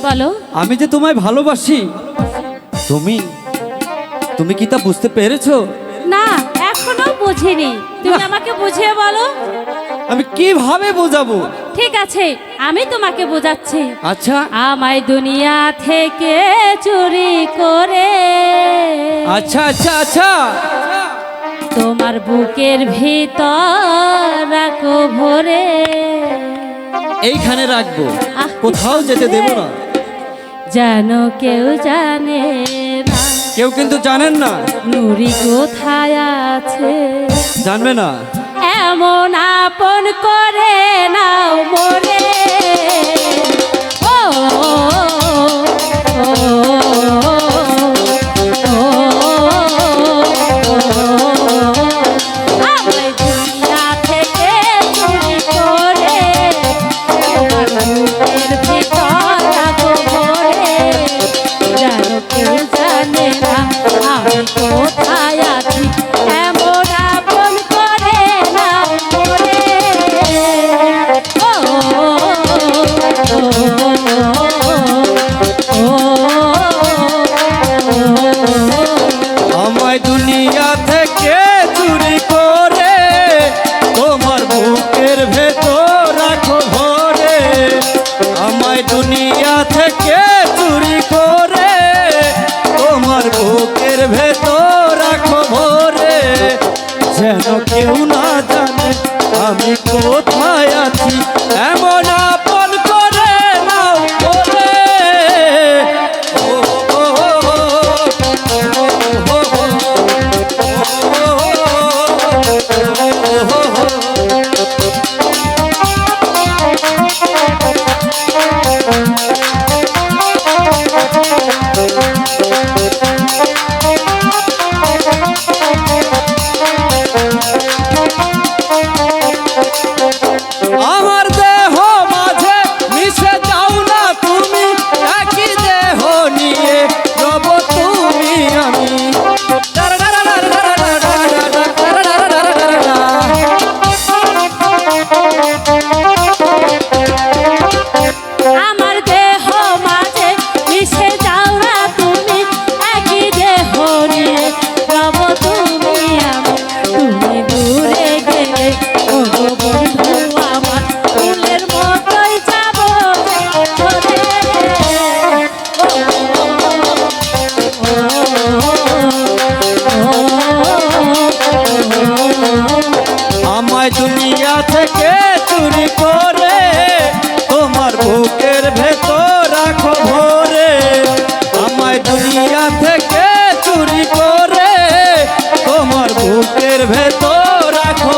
বলো। আমি যে তোমায় ভালোবাসি তুমি তুমি কি তা বুঝতে পেরেছ? না এখনও বুঝিনি। তুমি আমাকে বুঝিয়ে বলো। আমি কীভাবে বোঝাবো? ঠিক আছে আমি তোমাকে বোঝাচ্ছি। আচ্ছা। আমায় দুনিয়া থেকে চুরি করে। আচ্ছা আচ্ছা আচ্ছা। তোমার বুকের ভিতর রাখো ভরে। এইখানে রাখব। কোথাও যেতে দেব না। যেন কেউ জানে না। কেউ কিন্তু জানেন না। নুরি কোথায় আছে? জানবে না। এমন আপন করে নাও মরে দুনিয়া থেকে চুরি করে তোমার বুকের ভেতর রাখো ভরে। যেন কেউ না জানে আমি কোথায়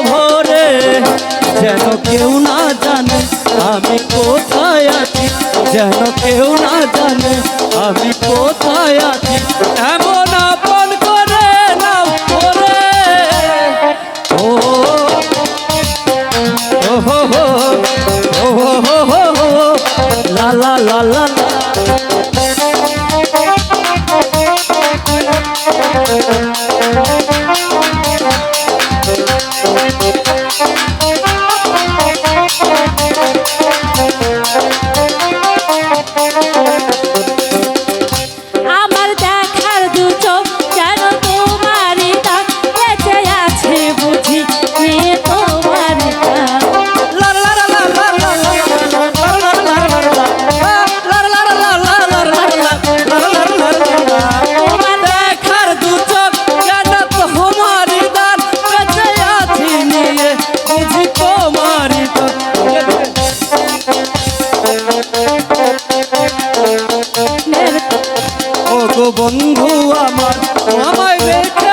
ভরে যেন কেউ না জানে আমি কোথায় আছি যেন কেউ না জানে আমি কোথায় আছি এমন আপন করে নাও করে ও হো হো হো হো হো লা লা লা লা বন্ধু আমার আমায় বেঁচে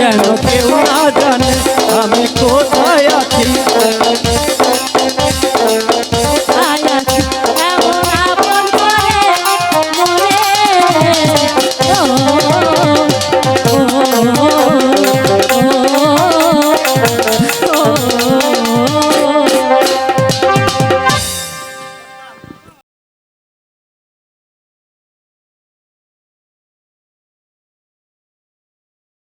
যেন কেউ না জানে।